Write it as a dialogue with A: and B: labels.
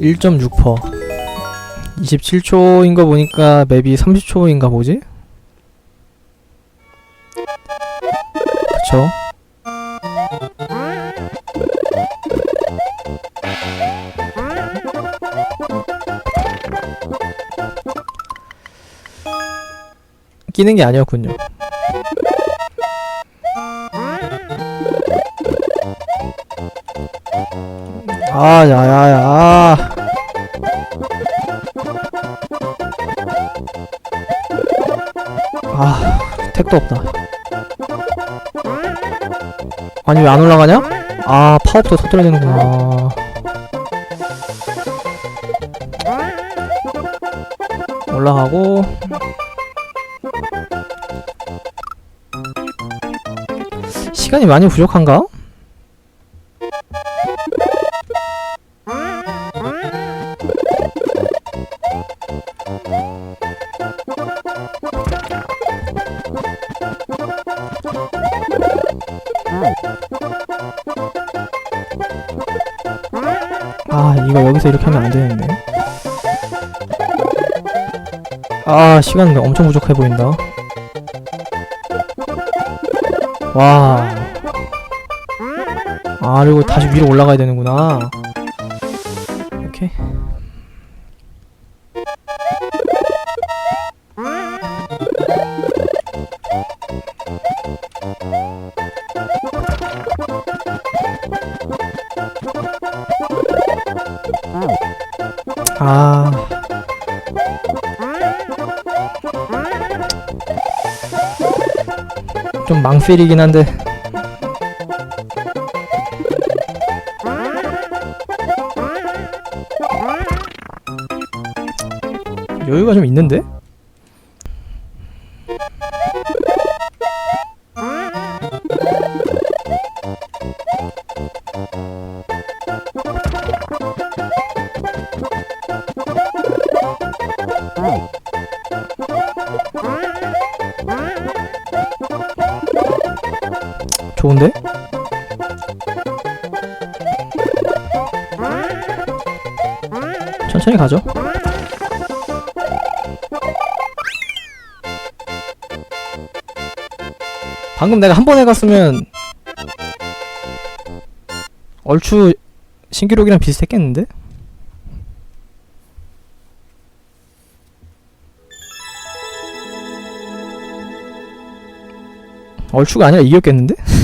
A: 1.6% 27초인 거 보니까 맵이 30초인가 뭐지? 그쵸? 끼는 게 아니었군요. 아, 야 야 야. 아, 택도 없다. 아니, 왜 안 올라가냐? 아, 파워부터 터뜨려야 되는구나. 올라가고. 시간이 많이 부족한가? 아 이거 여기서 이렇게 하면 안 되는데 아 시간 엄청 부족해 보인다 와. 아, 그리고 다시 위로 올라가야 되는구나. 오케이. 아. 좀 망필이긴 한데 여유가 좀 있는데? 좋은데? 천천히 가죠. 방금 내가 한 번에 갔으면 얼추 신기록이랑 비슷했겠는데? 얼추가 아니라 이겼겠는데?